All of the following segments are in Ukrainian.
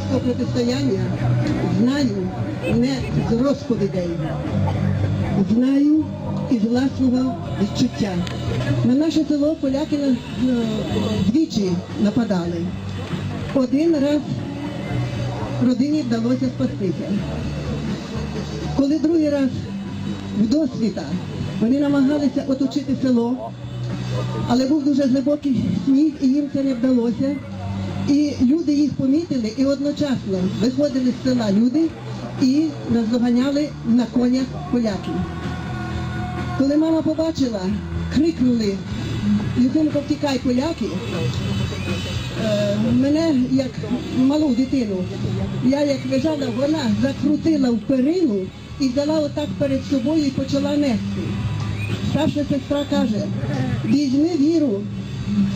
громадського протистояння знаю не з розповідей, знаю із власного відчуття. На наше село поляки е, двічі нападали. Один раз родині вдалося спастися. Коли другий раз в досвіта вони намагалися оточити село, але був дуже глибокий сніг, і їм це не вдалося. І люди їх помітили і одночасно виходили з села люди і наздоганяли на конях поляків. Коли мама побачила, крикнули Юхимко, втікай поляки. Е, мене як малу дитину, я як лежала, вона закрутила в перину і взяла отак перед собою і почала нести. Старша сестра каже, візьми віру,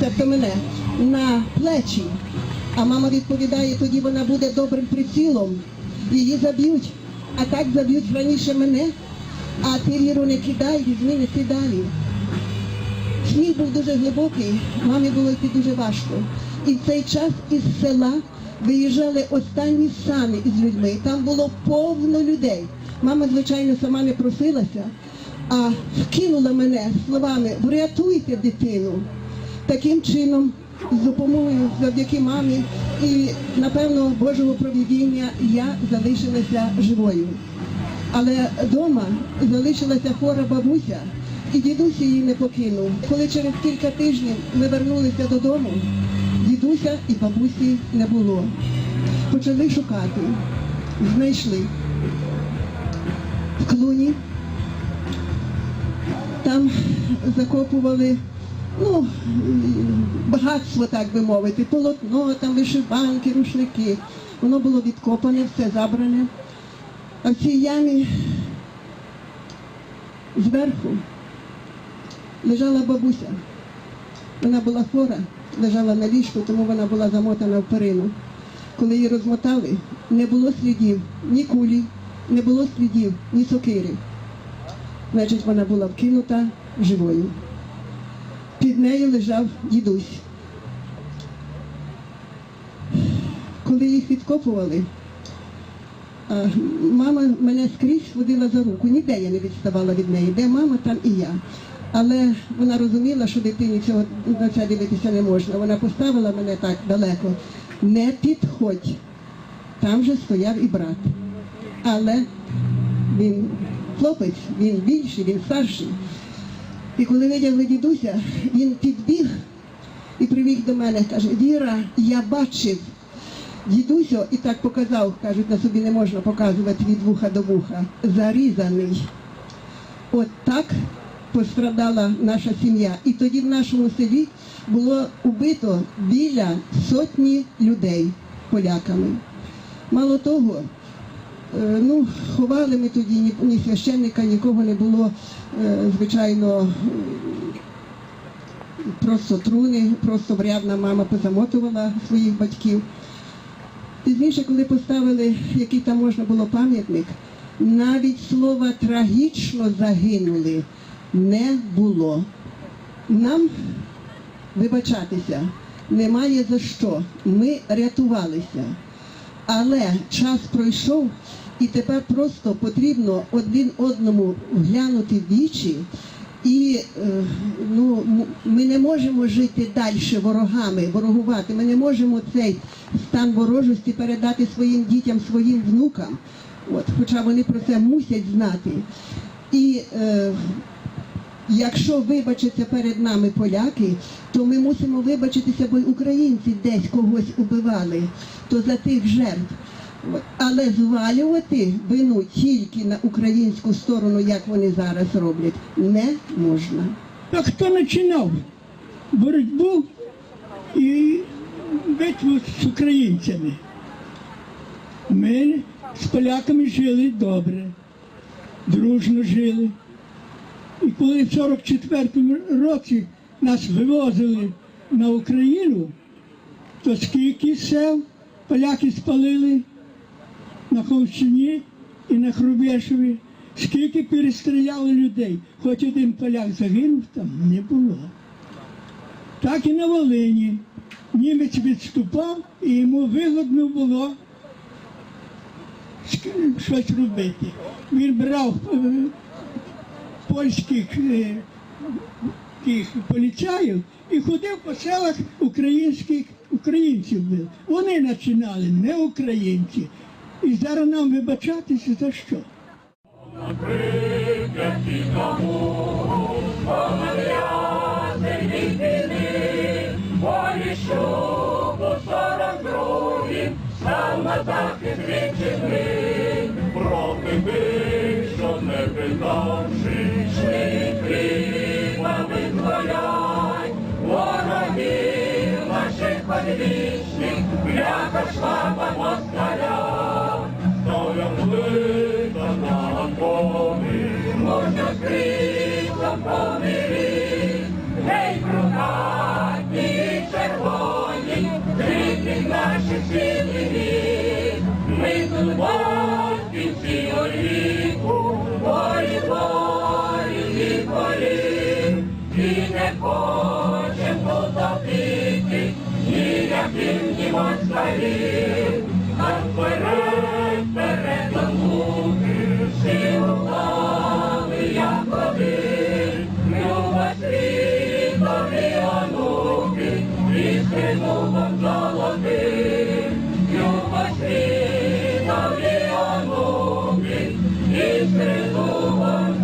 тобто мене, на плечі. А мама відповідає, тоді вона буде добрим прицілом. Її заб'ють, а так заб'ють раніше мене, а ти віру не кидай, візьми, неси далі. Сніг був дуже глибокий, мамі було йти дуже важко. І в цей час із села виїжджали останні сани із людьми. Там було повно людей. Мама, звичайно, сама не просилася, а вкинула мене словами Врятуйте дитину. Таким чином, з допомогою завдяки мамі і, напевно, Божого провідіння я залишилася живою. Але вдома залишилася хвора бабуся, і дідусь її не покинув. Коли через кілька тижнів ми вернулися додому, дідуся і бабусі не було. Почали шукати, знайшли в клуні. Там закопували ну, багатство, так би мовити, полотно, там вишиванки, рушники. Воно було відкопане, все забране. А в цій ямі зверху лежала бабуся. Вона була хвора, лежала на ліжку, тому вона була замотана в перину. Коли її розмотали, не було слідів ні кулі, не було слідів ні сокири. Значить, вона була вкинута живою. Під нею лежав дідусь. Коли їх відкопували, Мама мене скрізь водила за руку, ніде я не відставала від неї. Де мама, там і я. Але вона розуміла, що дитині цього на це дивитися не можна. Вона поставила мене так далеко. Не підходь. Там вже стояв і брат. Але він хлопець, він більший, він старший. І коли видягли дідуся, він підбіг і прибіг до мене, каже, Віра, я бачив. Дідусю, і так показав, кажуть, на собі не можна показувати від вуха до вуха, зарізаний. От так пострадала наша сім'я. І тоді в нашому селі було убито біля сотні людей поляками. Мало того, ну, ховали ми тоді ні, ні священника, нікого не було, е, звичайно, просто труни, просто врядна мама позамотувала своїх батьків. Пізніше, коли поставили, який там можна було пам'ятник, навіть слова трагічно загинули не було. Нам вибачатися немає за що. Ми рятувалися. Але час пройшов, і тепер просто потрібно один одному глянути в вічі. І е, ну, ми не можемо жити далі ворогами, ворогувати. Ми не можемо цей стан ворожості передати своїм дітям, своїм внукам. От, хоча вони про це мусять знати. І е, якщо вибачаться перед нами поляки, то ми мусимо вибачитися, бо українці десь когось убивали, то за тих жертв. Але звалювати вину тільки на українську сторону, як вони зараз роблять, не можна. А хто починав боротьбу і битву з українцями? Ми з поляками жили добре, дружно жили. І коли в 44-му році нас вивозили на Україну, то скільки сел поляки спалили на Холщині і на Хрубешові, скільки перестріляли людей, хоч один поляк загинув там не було. Так і на Волині. Німець відступав, і йому вигодно було щось робити. Він брав е, польських е, поліцаїв і ходив по селах українських українців. Вони починали, не українці. І зараз нам вибачатися за що? Став на захист вітчизни. Проти тих, не питавши, йшли визволять. Ворогів наших подвічних, бляха шваба москаля. І не хочем потопити, ніяким ні москалів, а вперед, вперед до муки, силу слави, як води, Люба світові онуки, і золотим, Люба світові онуки, і стрибуком